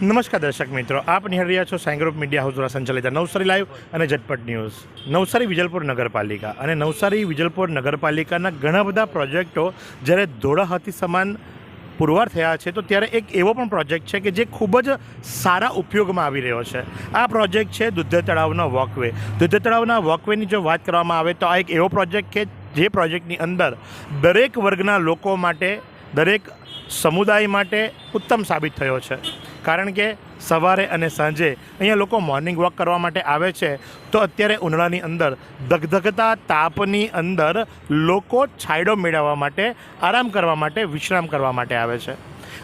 નમસ્કાર દર્શક મિત્રો, આપ નિહાળી રહ્યા છો સાઈ ગ્રુપ મીડિયા હાઉસ દ્વારા સંચાલિત નવસારી લાઈવ અને ઝટપટ ન્યૂઝ. નવસારી વિજલપુર નગરપાલિકા અને નવસારી વિજલપુર નગરપાલિકાના ઘણા બધા પ્રોજેક્ટો જ્યારે ધોળા હાથી સમાન પુરવાર થયા છે, તો ત્યારે એક એવો પણ પ્રોજેક્ટ છે કે જે ખૂબ જ સારા ઉપયોગમાં આવી રહ્યો છે. આ પ્રોજેક્ટ છે દુધ્ધ તળાવનો વોકવે દુધ્ધ તળાવના વોકવેની જો વાત કરવામાં આવે, તો આ એક એવો પ્રોજેક્ટ કે જે પ્રોજેક્ટની અંદર દરેક વર્ગના લોકો માટે, દરેક સમુદાય માટે ઉત્તમ સાબિત થયો છે. કારણ કે સવારે અને સાંજે અહીંયા લોકો મોર્નિંગ વોક કરવા માટે આવે છે, તો અત્યારે ઉનાળાની અંદર, ધગધગતા તાપની અંદર લોકો છાંયડો મેળવવા માટે, આરામ કરવા માટે, વિશ્રામ કરવા માટે આવે છે.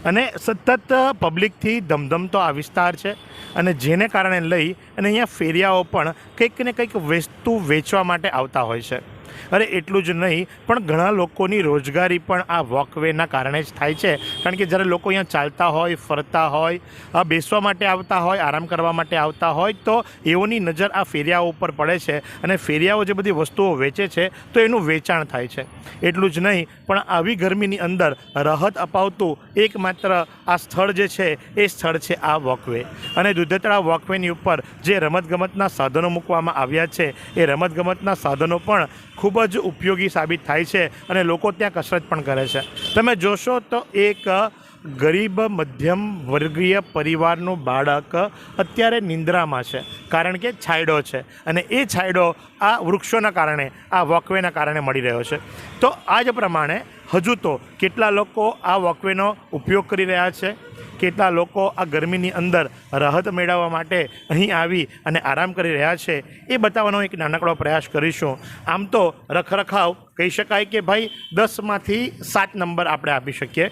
અને સતત પબ્લિકથી ધમધમતો આ વિસ્તાર છે, અને જેને કારણે લઈ અને અહીંયા ફેરિયાઓ પણ કંઈક ને કંઈક વસ્તુ વેચવા માટે આવતા હોય છે. અરે, એટલું જ નહીં, પણ ઘણા લોકોની રોજગારી પણ આ વોકવેના કારણે જ થાય છે. કારણ કે જ્યારે લોકો અહીંયા ચાલતા હોય, ફરતા હોય બેસવા માટે આવતા હોય, આરામ કરવા માટે આવતા હોય, તો એઓની નજર આ ફેરિયાઓ ઉપર પડે છે અને ફેરિયાઓ જે બધી વસ્તુઓ વેચે છે, તો એનું વેચાણ થાય છે. એટલું જ નહીં, પણ આવી ગરમીની અંદર રાહત અપાવતું એકમાત્ર આ સ્થળ જે છે, એ સ્થળ છે આ વોકવે. અને દુધતળા વોકવેની ઉપર જે રમતગમતના સાધનો મૂકવામાં આવ્યા છે, એ રમતગમતના સાધનો પણ ખૂબ જ ઉપયોગી સાબિત થાય છે અને લોકો ત્યાં કસરત પણ કરે છે. તમે જોશો તો એક ગરીબ મધ્યમ વર્ગીય પરિવારનું બાળક અત્યારે નિંદ્રામાં છે, કારણ કે છાંયડો છે અને એ છાંયડો આ વૃક્ષોના કારણે, આ વોકવેના કારણે મળી રહ્યો છે. તો આ જ પ્રમાણે હજુ તો કેટલા લોકો આ વોકવેનો ઉપયોગ કરી રહ્યા છે? કેટલા લોકો આ ગરમીની અંદર રાહત મેળવવા માટે અહીં આવી અને આરામ કરી રહ્યા છે, એ બતાવવાનો એક નાનકડો પ્રયાસ કરીશું. આમ તો રખરખાવ કહી શકાય કે ભાઈ દસમાંથી સાત નંબર આપણે આપી શકીએ.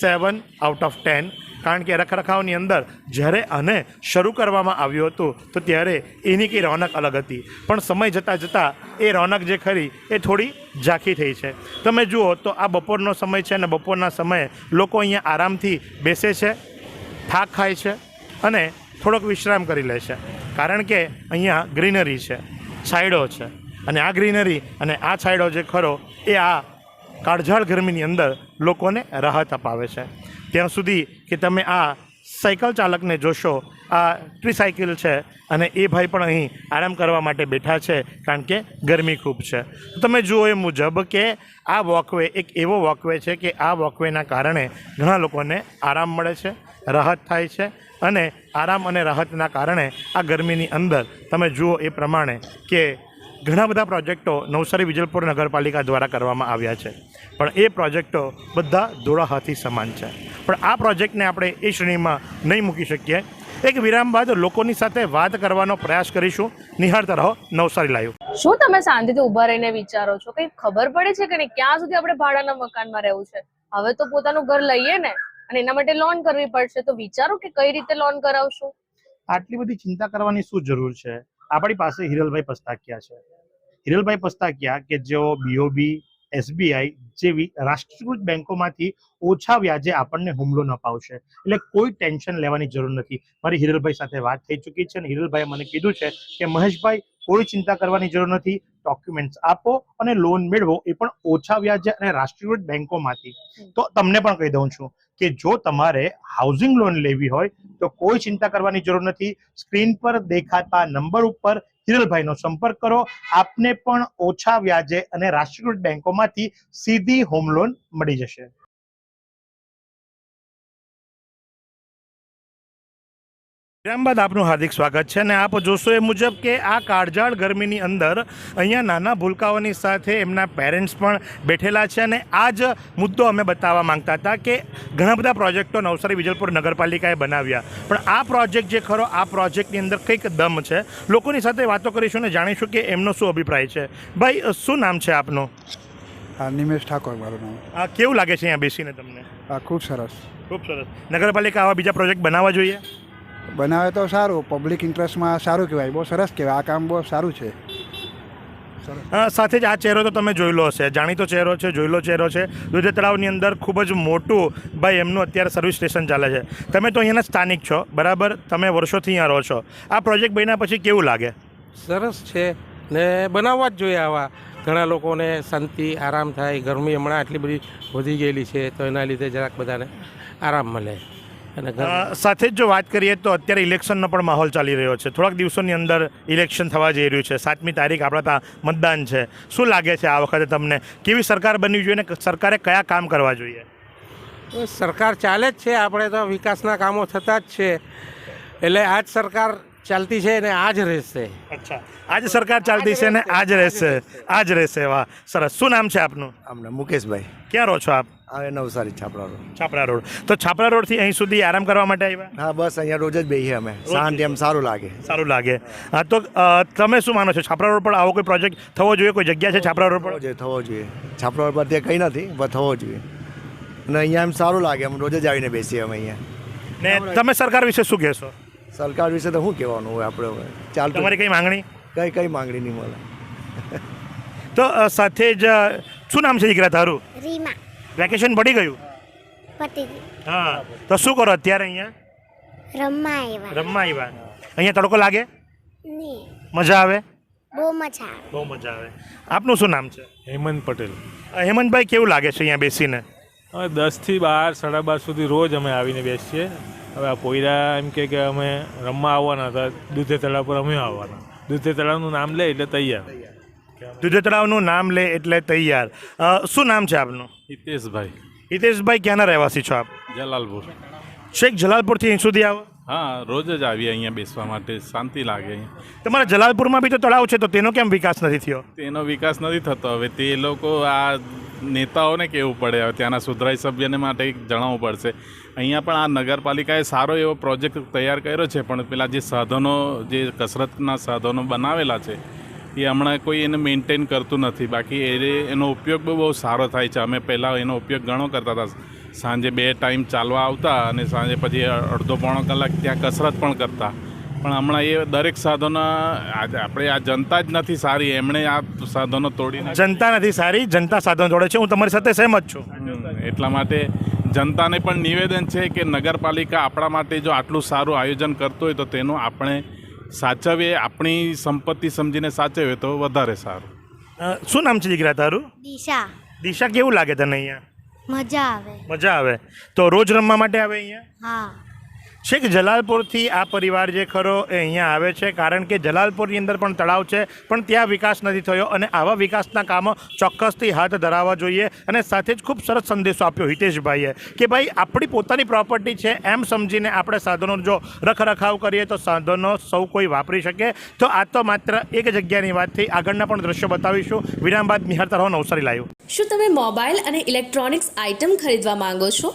સેવન આઉટ ઓફ ટેન કારણ કે રખરખાવની અંદર જ્યારે આને શરૂ કરવામાં આવ્યું હતું, તો ત્યારે એની કંઈ રોનક અલગ હતી. પણ સમય જતાં જતાં એ રોનક જે ખરી, એ થોડી ઝાંખી થઈ છે. તમે જુઓ તો આ બપોરનો સમય છે અને બપોરના સમયે લોકો અહીંયા આરામથી બેસે છે, થાક ખાય છે અને થોડોક વિશ્રામ કરી લે છે. કારણ કે અહીંયા ગ્રીનરી છે, છાંયડો છે. અને આ ગ્રીનરી અને આ છાંયડો જે ખરો, એ આ કાળઝાળ ગરમીની અંદર લોકોને રાહત અપાવે છે. ત્યાં સુધી કે તમે આ સાયકલ ચાલકને જોશો, આ ટ્રીસાયકલ છે અને એ ભાઈ પણ અહીં આરામ કરવા માટે બેઠા છે કારણ કે ગરમી ખૂબ છે. તમે જુઓ એ મુજબ કે આ વોકવે એક એવો વોકવે છે કે આ વોકવેના કારણે ઘણા લોકોને આરામ મળે છે, રાહત થાય છે અને આરામ અને રાહતના કારણે આ ગરમીની અંદર તમે જુઓ એ પ્રમાણે કે ઘણા બધા પ્રોજેક્ટો નવસારી વિજલપુર નગરપાલિકા દ્વારા કરવામાં આવ્યા છે. પણ એ પ્રોજેક્ટો બધા ધોળા હાથી સમાન છે. પણ આ પ્રોજેક્ટને આપણે એ શ્રેણીમાં નહીં મૂકી શકીએ. એક વિરામ બાદ લોકોની સાથે વાત કરવાનો પ્રયાસ કરીશું. નિહાળતા રહો નવસારી લાઈવ. શું તમે શાંતિથી ઊભા રહીને વિચારો છો? કઈ ખબર પડે છે કે નહીં? ક્યાં સુધી આપણે ભાડાના મકાનમાં રહેવું છે? હવે તો પોતાનું ઘર લઈએ ને અને એના માટે લોન કરવી પડશે. તો વિચારો કે કઈ રીતે લોન કરાવશું? આટલી બધી ચિંતા કરવાની શું જરૂર છે? આપણી પાસે હિરલભાઈ પસ્તાકિયા છે. હિરલભાઈ પસ્તાકિયા કે જેઓ બીઓબી એસબીઆઈ જેવી રાષ્ટ્રીયકૃત બેંકોમાંથી ઓછા વ્યાજે આપણને હોમ લોન અપાવશે એટલે કોઈ ટેન્શન લેવાની જરૂર નથી. મારી હિરલભાઈ સાથે વાત થઈ ચૂકી છે અને હિરલભાઈએ મને કીધું છે કે મહેશભાઈ, કોઈ ચિંતા કરવાની જરૂર નથી. ડોક્યુમેન્ટ્સ આપો અને લોન મેળવો એ પણ ઓછા વ્યાજે અને રાષ્ટ્રીયકૃત બેંકોમાંથી. તો તમને પણ કહી દઉં છું કે જો તમારે હાઉસિંગ લોન લેવી હોય, તો કોઈ ચિંતા કરવાની જરૂર નથી. સ્ક્રીન પર દેખાતા નંબર ઉપર હિરલભાઈનો સંપર્ક કરો. આપને પણ ઓછા વ્યાજે અને રાષ્ટ્રીયકૃત બેંકોમાંથી સીધી હોમ લોન મળી જશે. વિરામ બાદ આપનું હાર્દિક સ્વાગત છે અને આપ જોશો એ મુજબ કે આ કાળઝાળ ગરમીની અંદર અહીંયા નાના ભૂલકાઓની સાથે એમના પેરેન્ટ્સ પણ બેઠેલા છે અને આ જ મુદ્દો અમે બતાવવા માંગતા હતા કે ઘણા બધા પ્રોજેક્ટો નવસારી વિજલપુર નગરપાલિકાએ બનાવ્યા. પણ આ પ્રોજેક્ટ જે ખરો આ પ્રોજેક્ટની અંદર કંઈક દમ છે. લોકોની સાથે વાતો કરીશું અને જાણીશું કે એમનો શું અભિપ્રાય છે. ભાઈ શું નામ છે આપનું? હા નિમેશ ઠાકોર મારું નામ. આ કેવું લાગે છે અહીંયા બેસીને તમને? ખૂબ સરસ. ખૂબ સરસ. નગરપાલિકા આવા બીજા પ્રોજેક્ટ બનાવવા જોઈએ? બનાવે તો સારું પબ્લિક ઇન્ટરેસ્ટમાં સારું કહેવાય. બહુ સરસ કહેવાય. આ કામ બહુ સારું છે. સરસ. સાથે જ આ ચહેરો તો તમે જોયેલો હશે. જાણીતો ચહેરો છે જોયેલો ચહેરો છે. દુધે તળાવની અંદર ખૂબ જ મોટું ભાઈ એમનું અત્યારે સર્વિસ સ્ટેશન ચાલે છે. તમે તો અહીંયાના સ્થાનિક છો બરાબર? તમે વર્ષોથી અહીંયા રહો છો. આ પ્રોજેક્ટ બન્યા પછી કેવું લાગે? સરસ છે ને બનાવવા જ જોઈએ આવા. ઘણા લોકોને શાંતિ આરામ થાય. ગરમી હમણાં આટલી બધી વધી ગયેલી છે તો એના લીધે જરાક બધાને આરામ મળે. અને સાથે જ જો વાત કરીએ તો અત્યારે ઇલેક્શનનો પણ માહોલ ચાલી રહ્યો છે. થોડાક દિવસોની અંદર ઇલેક્શન થવા જઈ રહ્યું છે. સાતમી તારીખ આપણા ત્યાં મતદાન છે. શું લાગે છે આ વખતે તમને? કેવી સરકાર બનવી જોઈએ અને સરકારે કયા કામ કરવા જોઈએ? સરકાર ચાલે જ છે. આપણે તો વિકાસના કામો થતા જ છે. એટલે આ જ સરકાર ચાલતી છે ને આ જ રહેશે. અચ્છા. આજ સરકાર ચાલતી છે ને આજ રહેશે. આજ રહેશે. વાહ. સરસ. શું નામ છે આપનું? અમને મુકેશભાઈ. ક્યાં રહો છો આપ? આવે નવસારી છાપરા રોડ. છાપરા રોડ. તો છાપરા રોડથી અહીં સુધી આરામ કરવા માટે આવ્યા? હા બસ અહીંયા રોજ જ બેહીએ અમે. શાંતિ એમ સારું લાગે. સારું લાગે. હા તો તમે શું માનો છો? છાપરા રોડ પર આવો કોઈ પ્રોજેક્ટ થવો જોઈએ? કોઈ જગ્યા છે છાપરા રોડ પર? જોઈએ થવો જોઈએ. છાપરા રોડ પર ત્યાં કંઈ નથી પણ થવો જોઈએ. અને અહીંયા એમ સારું લાગે અમે રોજ જ આવીને બેસીએ અમે અહીંયા. ને તમે સરકાર વિશે શું કહેશો? સરકાર વિશે તો શું કહેવાનું હોય આપણે હવે? ચાલતું તમારી કઈ માંગણી? કઈ કઈ માંગણી નહીં મળે. તો સાથે જ શું નામ છે દીકરા તારું? રીમા. વેકેશન પડી ગયું? પતિ હા. તો શું કરો અત્યારે અહીંયા? રમવા આવ્યા. રમવા આવ્યા. અહીંયા તડકો લાગે? મજા આવે? બહુ મજા આવે. બહુ મજા આવે. આપનું શું નામ છે? હેમંત પટેલ. હેમંતભાઈ કેવું લાગે છે અહીંયા બેસીને? હવે દસથી બાર સાડા બાર સુધી રોજ અમે આવીને બેસીએ. હવે આ પોયરા એમ કે કે અમે રમવા આવવાના હતા. દૂધે તળાવ પર અમે આવવાના. દૂધે તળાવનું નામ લે એટલે તૈયાર. દુધે તળાવનું નામ લે એટલે તૈયાર. શું નામ છે આપનું? હિતેશભાઈ. હિતેશભાઈ ક્યાંના રહેવાસી છો આપ? જલાલપુર. છેક જલાલપુરથી અહીં સુધી આવો? હા રોજ જ આવીએ અહીંયા બેસવા માટે. શાંતિ લાગે અહીંયા તમારા જલાલપુરમાં બી તો તળાવ છે તો તેનો કેમ વિકાસ નથી થયો? તેનો વિકાસ નથી થતો. હવે તે લોકો આ નેતાઓને કહેવું પડે. હવે ત્યાંના સુધરાઈ સભ્યને માટે જણાવવું પડશે. અહીંયા પણ આ નગરપાલિકાએ સારો એવો પ્રોજેક્ટ તૈયાર કર્યો છે પણ પેલા જે સાધનો જે કસરતના સાધનો બનાવેલા છે એ હમણાં કોઈ એને મેન્ટેન કરતું નથી. બાકી એ એનો ઉપયોગ બહુ બહુ સારો થાય છે. અમે પહેલાં એનો ઉપયોગ ઘણો કરતા હતા. સાંજે બે ટાઈમ ચાલવા આવતા અને સાંજે પછી અડધો પોણો કલાક ત્યાં કસરત પણ કરતા. પણ હમણાં એ દરેક સાધનો આપણે આ જનતા જ નથી સારી. એમણે આ સાધનો તોડી જનતા નથી સારી. જનતા સાધનો જોડે છે. હું તમારી સાથે સહેમત છું. એટલા માટે જનતાને પણ નિવેદન છે કે નગરપાલિકા આપણા માટે જો આટલું સારું આયોજન કરતું હોય તો તેનું આપણે સાચવીએ આપણી સંપત્તિ સમજીને સાચવીએ તો વધારે સારું. અ, શું નામ છે દીકરા તારું? દિશા. દિશા કેવું લાગે તને અહીંયા? મજા આવે. મજા આવે. તો રોજ રમવા માટે આવે અહીંયા? હા. છેક જલાલપુરથી આ પરિવાર જે ખરો એ અહીંયા આવે છે? કારણ કે જલાલપુરની અંદર પણ તળાવ છે, પણ ત્યાં વિકાસ નથી થયો અને આવા વિકાસના કામો ચોક્કસથી હાથ ધરાવવા જોઈએ અને સાથે જ ખૂબ સરસ સંદેશો આપ્યો હિતેશભાઈએ કે ભાઈ, આપણી પોતાની પ્રોપર્ટી છે એમ સમજીને આપણે સાધનો જો રખરખાવ કરીએ તો સાધનો સૌ કોઈ વાપરી શકે. તો આ તો માત્ર એક જગ્યાની વાતથી આગળના પણ દ્રશ્યો બતાવીશું. વિરામ બાદ નિહાળતા રહો નવસારી લાવ્યું શું તમે મોબાઈલ અને ઇલેક્ટ્રોનિક્સ આઇટમ ખરીદવા માંગો છો?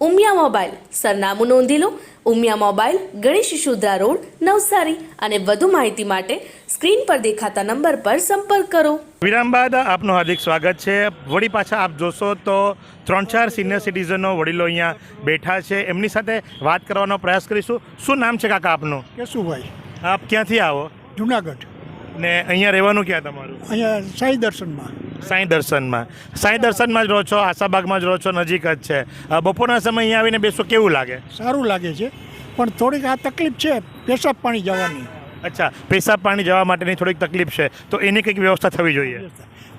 ઉમિયા મોબાઈલ. સરનામું નોંધી લો. Umiya mobile Ganesh Shudra road Navsari. અને વધુ માહિતી માટે સ્ક્રીન પર દેખાતા નંબર પર સંપર્ક કરો. વિરામ બાદ આપનું હાર્દિક સ્વાગત છે. વળી પાછા આપ જોશો તો ત્રણ ચાર સિનિયર સિટીઝનો વડીલો અહીંયા બેઠા છે. એમની સાથે વાત કરવાનો પ્રયાસ કરીશું. શું નામ છે કાકા આપનું? કેશુભાઈ. આપ ક્યાંથી આવો? જુનાગઢ. ને અહીંયા રહેવાનું ક્યાં તમારું? અહીંયા સાંઈ દર્શનમાં. સાંઈ દર્શનમાં. સાંઈ દર્શનમાં જ રહો છો આશાબાગમાં જ રહો છો નજીક જ છે. બપોરના સમય અહીંયા આવીને બેસો કેવું લાગે? સારું લાગે છે પણ થોડીક આ તકલીફ છે પેશાબ પાણી જવાની. અચ્છા પેશાબ પાણી જવા માટેની થોડીક તકલીફ છે તો એની કંઈક વ્યવસ્થા થવી જોઈએ.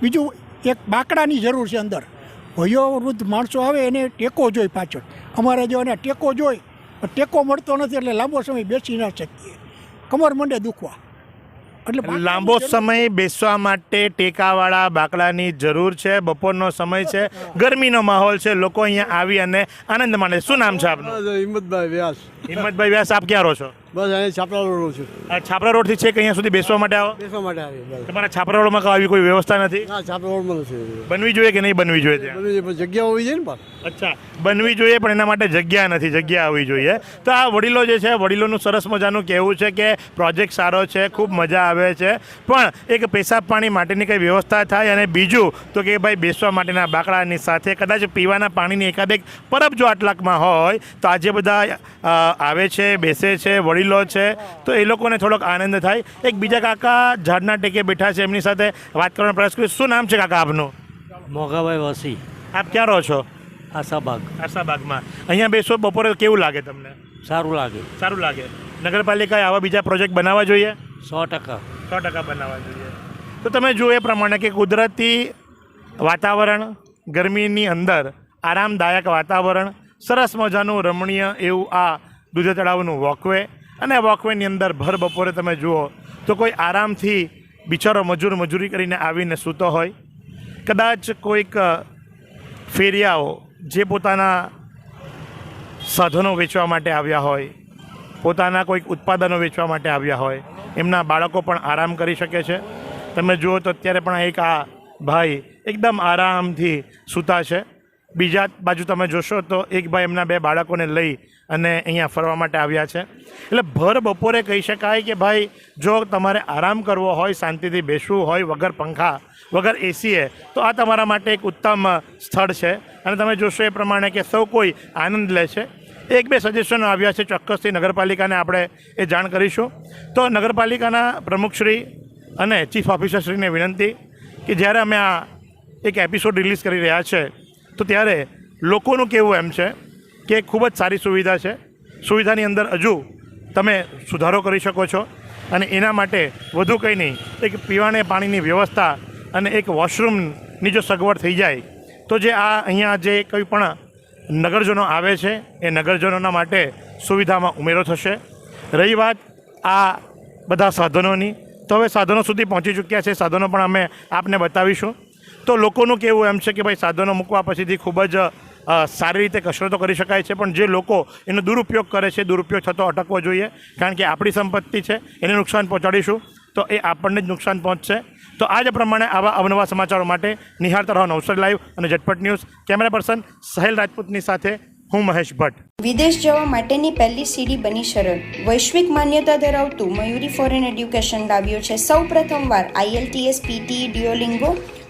બીજું એક બાકડાની જરૂર છે અંદર. વયો વૃદ્ધ માણસો આવે એને ટેકો જોઈ પાછળ. અમારે જો એને ટેકો જોઈ ટેકો મળતો નથી એટલે લાંબો સમય બેસી ના શકીએ. કમર મંડે દુખવા. એટલે લાંબો સમય બેસવા માટે ટેકાવાળા બાકડાની જરૂર છે. બપોરનો સમય છે. ગરમીનો માહોલ છે. લોકો અહીંયા આવી અને આનંદ માણે. શું નામ છે આપનું? હિંમતભાઈ વ્યાસ. હિંમતભાઈ વ્યાસ આપ ક્યાં રહો છો? બસ અહીંયા છાપરા રોડ છું. આ છાપરા રોડથી છેક અહીંયા સુધી બેસવા માટે આવો? બેસવા માટે આવી તમારા છાપરા રોડમાં કોઈ આવી કોઈ વ્યવસ્થા નથી? ના છાપરા રોડમાં નથી. બનવી જોઈએ કે નહીં બનવી જોઈએ ત્યાં? પણ જગ્યા હોવી જોઈએ ને પણ અચ્છા બનવી જોઈએ પણ એના માટે જગ્યા નથી જગ્યા આવવી જોઈએ. તો આ વડીલો જે છે વડીલોનું સરસ મજાનું કહેવું છે કે પ્રોજેક્ટ સારો છે ખૂબ મજા આવે છે. પણ એક પેશાબ પાણી માટેની કંઈ વ્યવસ્થા થાય અને બીજું તો કે ભાઈ બેસવા માટેના બાકડાની સાથે કદાચ પીવાના પાણીની એકાદ એક પરબ જો આટલાકમાં હોય તો આજે બધા આવે છે બેસે છે વડીલો વડીલો છે. તો એ લોકોને થોડોક આનંદ થાય. એક બીજા કાકા ઝાડના ટેકે બેઠા છે. એમની સાથે વાત કરવાનો પ્રયાસ કરીશ શું નામ છે કાકા આપનું? મોગાભાઈ વસી. આપ ક્યાં રહો છો? આશાબાગ. આશાબાગમાં. અહીંયા બેસો બપોરે કેવું લાગે તમને? સારું લાગે. સારું લાગે. નગરપાલિકાએ આવા બીજા પ્રોજેક્ટ બનાવવા જોઈએ? સો ટકા. સો ટકા બનાવવા જોઈએ. તો તમે જુઓ એ પ્રમાણે કે કુદરતી વાતાવરણ ગરમીની અંદર આરામદાયક વાતાવરણ સરસ મજાનું રમણીય એવું આ દૂધ તળાવનું વોકવે અને વોકવેની અંદર ભર બપોરે તમે જુઓ તો કોઈ આરામથી બિચારો મજૂર મજૂરી કરીને આવીને સૂતો હોય. કદાચ કોઈક ફેરિયાઓ જે પોતાના સાધનો વેચવા માટે આવ્યા હોય, પોતાના કોઈક ઉત્પાદનો વેચવા માટે આવ્યા હોય, એમના બાળકો પણ આરામ કરી શકે છે. તમે જુઓ તો અત્યારે પણ એક આ ભાઈ એકદમ આરામથી સૂતા છે. બીજા બાજુ તમે જોશો તો એક ભાઈ એમના બે બાળકોને લઈ અને અહીંયા ફરવા માટે આવ્યા છે. એટલે ભર બપોરે કહી શકાય કે ભાઈ, જો તમારે આરામ કરવો હોય, શાંતિથી બેસવું હોય વગર પંખા, વગર એસીએ તો આ તમારા માટે એક ઉત્તમ સ્થળ છે. અને તમે જોશો એ પ્રમાણે કે સૌ કોઈ આનંદ લે છે. એક બે સજેશનો આવ્યા છે ચોક્કસથી નગરપાલિકાને આપણે એ જાણ કરીશું. તો નગરપાલિકાના પ્રમુખશ્રી અને ચીફ ઓફિસરશ્રીને વિનંતી કે જ્યારે અમે આ એક એપિસોડ રિલીઝ કરી રહ્યા છે તો ત્યારે લોકોનું કહેવું એમ છે કે ખૂબ જ સારી સુવિધા છે. સુવિધાની અંદર હજુ તમે સુધારો કરી શકો છો અને એના માટે વધુ કંઈ નહીં, એક પીવાને પાણીની વ્યવસ્થા અને એક વોશરૂમની જો સગવડ થઈ જાય, તો જે આ અહીંયા જે કંઈ પણ નગરજનો આવે છે, એ નગરજનોના માટે સુવિધામાં ઉમેરો થશે. રહી વાત આ બધા સાધનોની. તો હવે સાધનો સુધી પહોંચી ચૂક્યા છે. સાધનો પણ અમે આપને બતાવીશું. તો લોકોનું કહેવું એમ છે કે ભાઈ સાધનો મૂકવા પછીથી ખૂબ જ સારી રીતે કસરતો કરી શકાય છે, પણ જે લોકો એનો દુરુપયોગ કરે છે, દુરુપયોગ થતો અટકવો જોઈએ, કારણ કે આપણી સંપત્તિ છે, એને નુકસાન પહોંચાડીશું, તો એ આપણને જ નુકસાન પહોંચશે. તો આ જ પ્રમાણે આવા અવનવા સમાચારો માટે નિહાળતા રહો નવસર લાઈવ અને ઝટપટ ન્યૂઝ. કેમેરા પર્સન સહેલ રાજપૂતની સાથે હું મહેશ ભટ્ટ. વિદેશ જવા માટેની પહેલી સીડી બની સરળ. વૈશ્વિક માન્યતા ધરાવતું મયુરી ફોરેન એડ્યુકેશન લાવ્યું છે. સૌ પ્રથમવાર આઈએલટીએસ પીટી ડિયોલિંગો